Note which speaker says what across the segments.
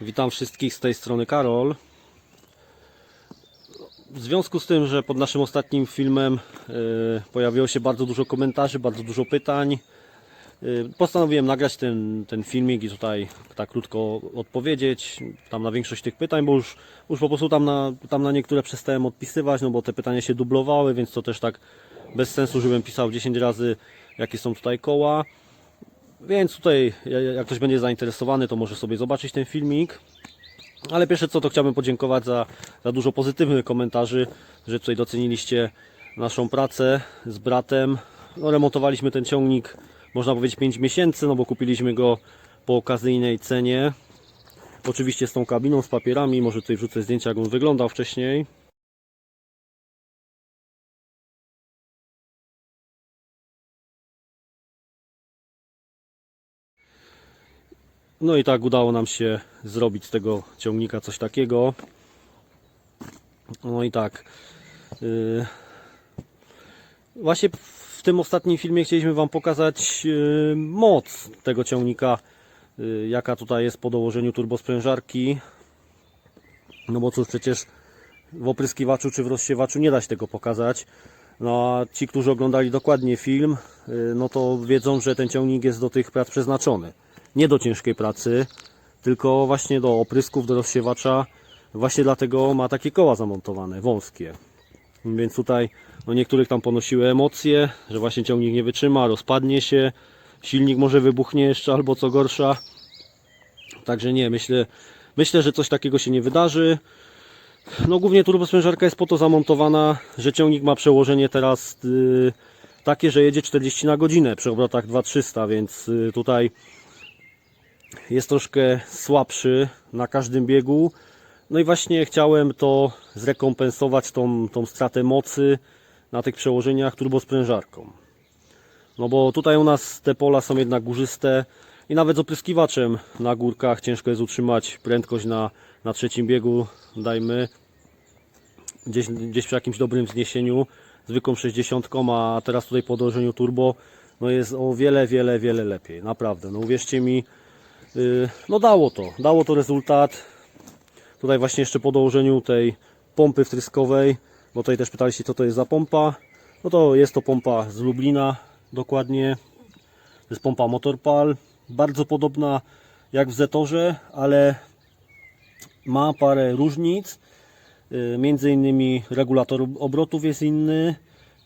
Speaker 1: Witam wszystkich z tej strony Karol. W związku z tym, że pod naszym ostatnim filmem y, pojawiło się bardzo dużo komentarzy, bardzo dużo pytań, y, postanowiłem nagrać ten, ten filmik i tutaj tak krótko odpowiedzieć tam na większość tych pytań, bo już, już po prostu tam na, tam na niektóre przestałem odpisywać, no bo te pytania się dublowały, więc to też tak bez sensu, żebym pisał 10 razy jakie są tutaj koła. Więc tutaj, ja- jak ktoś będzie zainteresowany, to może sobie zobaczyć ten filmik. Ale pierwsze co, to chciałbym podziękować za, za dużo pozytywnych komentarzy, że tutaj doceniliście naszą pracę z bratem. No, remontowaliśmy ten ciągnik, można powiedzieć 5 miesięcy, no bo kupiliśmy go po okazyjnej cenie. Oczywiście z tą kabiną, z papierami, może tutaj wrzucę zdjęcia jak on wyglądał wcześniej. No i tak udało nam się zrobić z tego ciągnika coś takiego. No i tak. Yy, właśnie w tym ostatnim filmie chcieliśmy Wam pokazać yy, moc tego ciągnika, yy, jaka tutaj jest po dołożeniu turbosprężarki. No bo cóż, przecież w opryskiwaczu czy w rozsiewaczu nie da się tego pokazać. No a ci, którzy oglądali dokładnie film, no to wiedzą, że ten ciągnik jest do tych prac przeznaczony. Nie do ciężkiej pracy, tylko właśnie do oprysków, do rozsiewacza. Właśnie dlatego ma takie koła zamontowane, wąskie. Więc tutaj no niektórych tam ponosiły emocje, że właśnie ciągnik nie wytrzyma, rozpadnie się, silnik może wybuchnie jeszcze albo co gorsza. Także nie, myślę, myślę, że coś takiego się nie wydarzy. No głównie turbosprężarka jest po to zamontowana, że ciągnik ma przełożenie teraz yy, takie, że jedzie 40 na godzinę przy obrotach 2300, więc yy, tutaj jest troszkę słabszy na każdym biegu. No i właśnie chciałem to zrekompensować, tą, tą stratę mocy na tych przełożeniach turbosprężarką. No bo tutaj u nas te pola są jednak górzyste i nawet z opryskiwaczem na górkach ciężko jest utrzymać prędkość na, na trzecim biegu, dajmy gdzieś, gdzieś przy jakimś dobrym wzniesieniu, zwykłą 60, a teraz tutaj po dołożeniu turbo no jest o wiele, wiele, wiele lepiej, naprawdę, no uwierzcie mi, no dało to, dało to rezultat. Tutaj właśnie jeszcze po dołożeniu tej pompy wtryskowej, bo tutaj też pytaliście co to jest za pompa. No to jest to pompa z Lublina dokładnie. To jest pompa Motorpal. Bardzo podobna jak w Zetorze, ale ma parę różnic. Yy, Między innymi regulator obrotów jest inny,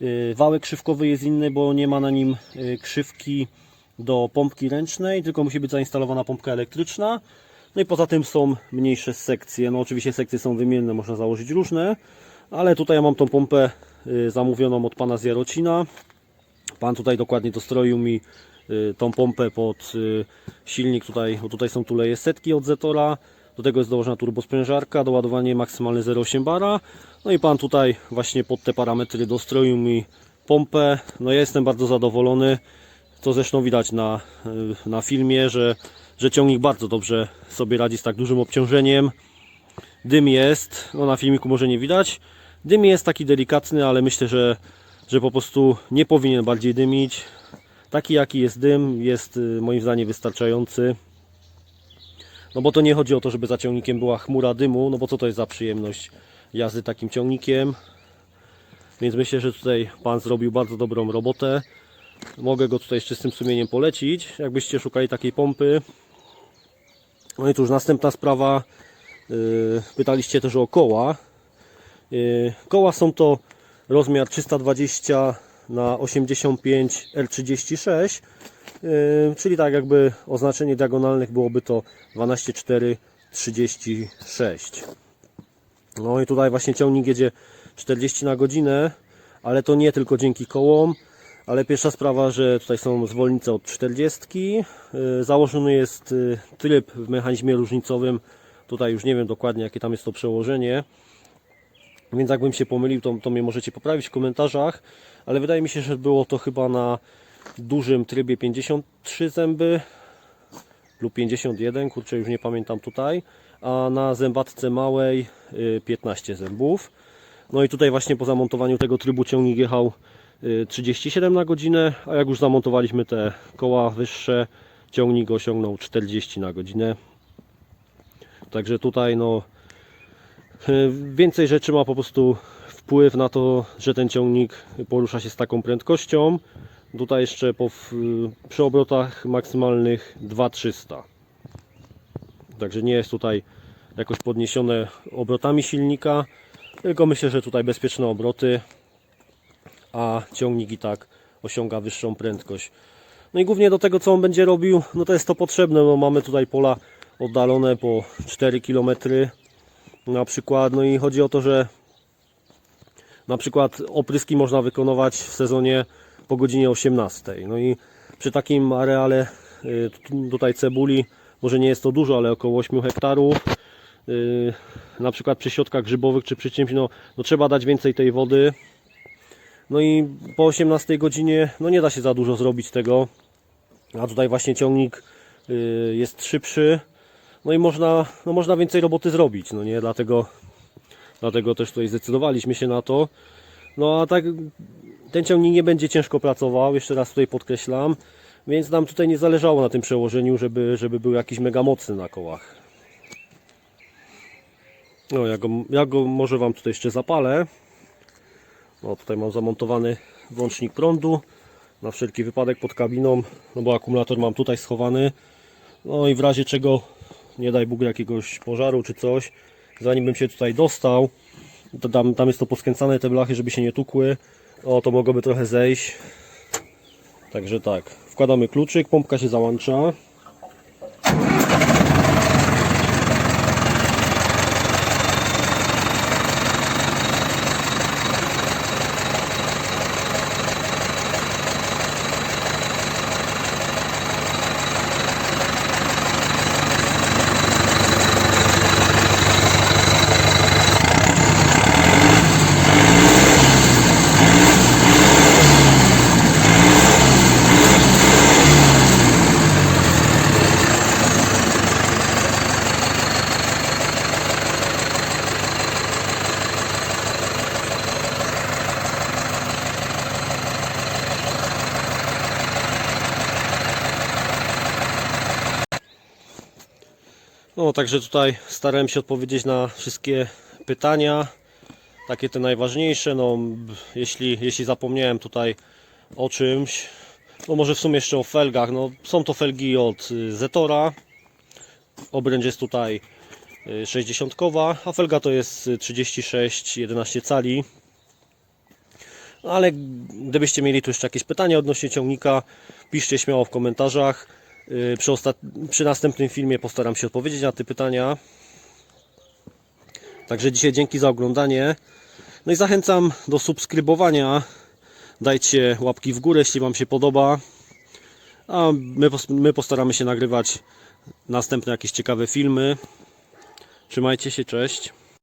Speaker 1: yy, wałek krzywkowy jest inny, bo nie ma na nim krzywki do pompki ręcznej, tylko musi być zainstalowana pompka elektryczna. No i poza tym są mniejsze sekcje. No oczywiście sekcje są wymienne, można założyć różne, ale tutaj ja mam tą pompę y, zamówioną od pana z Jarocina. Pan tutaj dokładnie dostroił mi y, tą pompę pod y, silnik tutaj, bo tutaj są tuleje setki od Zetora. Do tego jest dołożona turbosprężarka, doładowanie maksymalne 0,8 bara. No i pan tutaj właśnie pod te parametry dostroił mi pompę. No ja jestem bardzo zadowolony. To zresztą widać na, na filmie, że, że ciągnik bardzo dobrze sobie radzi z tak dużym obciążeniem. Dym jest, no na filmiku może nie widać. Dym jest taki delikatny, ale myślę, że, że po prostu nie powinien bardziej dymić. Taki jaki jest dym jest y, moim zdaniem wystarczający. No bo to nie chodzi o to, żeby za ciągnikiem była chmura dymu, no bo co to jest za przyjemność jazdy takim ciągnikiem. Więc myślę, że tutaj Pan zrobił bardzo dobrą robotę. Mogę go tutaj z czystym sumieniem polecić, jakbyście szukali takiej pompy. No i cóż, następna sprawa. Yy, pytaliście też o koła. Yy, koła są to rozmiar 320 na 85 R36, yy, czyli tak jakby oznaczenie diagonalnych byłoby to 12,4 36. No i tutaj właśnie ciągnik jedzie 40 na godzinę, ale to nie tylko dzięki kołom, ale pierwsza sprawa, że tutaj są zwolnice od 40. Yy, Założony jest yy, tryb w mechanizmie różnicowym. Tutaj już nie wiem dokładnie jakie tam jest to przełożenie. Więc jakbym się pomylił, to, to mnie możecie poprawić w komentarzach. Ale wydaje mi się, że było to chyba na dużym trybie 53 zęby lub 51, kurczę już nie pamiętam tutaj, a na zębatce małej y, 15 zębów. No i tutaj właśnie po zamontowaniu tego trybu ciągnik jechał y, 37 na godzinę, a jak już zamontowaliśmy te koła wyższe, ciągnik osiągnął 40 na godzinę. Także tutaj no y, więcej rzeczy ma po prostu wpływ na to, że ten ciągnik porusza się z taką prędkością. Tutaj jeszcze po, przy obrotach maksymalnych 2300. Także nie jest tutaj jakoś podniesione obrotami silnika, tylko myślę, że tutaj bezpieczne obroty, a ciągnik i tak osiąga wyższą prędkość. No i głównie do tego, co on będzie robił, no to jest to potrzebne. No mamy tutaj pola oddalone po 4 km na przykład. No i chodzi o to, że na przykład opryski można wykonywać w sezonie po godzinie 18. No i przy takim areale y, tu- tutaj cebuli, może nie jest to dużo, ale około 8 hektarów, y, na przykład przy środkach grzybowych czy przy czymś, no, no trzeba dać więcej tej wody. No i po 18 godzinie no nie da się za dużo zrobić tego. A tutaj właśnie ciągnik y, jest szybszy. No i można, no można więcej roboty zrobić, no nie? Dlatego, dlatego też tutaj zdecydowaliśmy się na to. No a tak ten ciągnik nie będzie ciężko pracował, jeszcze raz tutaj podkreślam. Więc nam tutaj nie zależało na tym przełożeniu, żeby, żeby był jakiś mega mocny na kołach. No ja go, ja go może Wam tutaj jeszcze zapalę. No tutaj mam zamontowany włącznik prądu na wszelki wypadek pod kabiną, no bo akumulator mam tutaj schowany. No i w razie czego, nie daj Bóg jakiegoś pożaru czy coś, zanim bym się tutaj dostał, to tam, tam jest to poskręcane te blachy, żeby się nie tukły. O, to mogłoby trochę zejść. Także tak, wkładamy kluczyk, pompka się załącza. No, także tutaj starałem się odpowiedzieć na wszystkie pytania, takie te najważniejsze. No, jeśli, jeśli zapomniałem tutaj o czymś, no może w sumie jeszcze o felgach. No, są to felgi od y, Zetora. Obręcz jest tutaj y, 60, a felga to jest y, 36 11 cali. Ale gdybyście mieli tu jeszcze jakieś pytania odnośnie ciągnika, piszcie śmiało w komentarzach. Yy, Przy, przy następnym filmie postaram się odpowiedzieć na te pytania. Także dzisiaj dzięki za oglądanie. No i zachęcam do subskrybowania. Dajcie łapki w górę, jeśli Wam się podoba. A my, my postaramy się nagrywać następne jakieś ciekawe filmy. Trzymajcie się, cześć.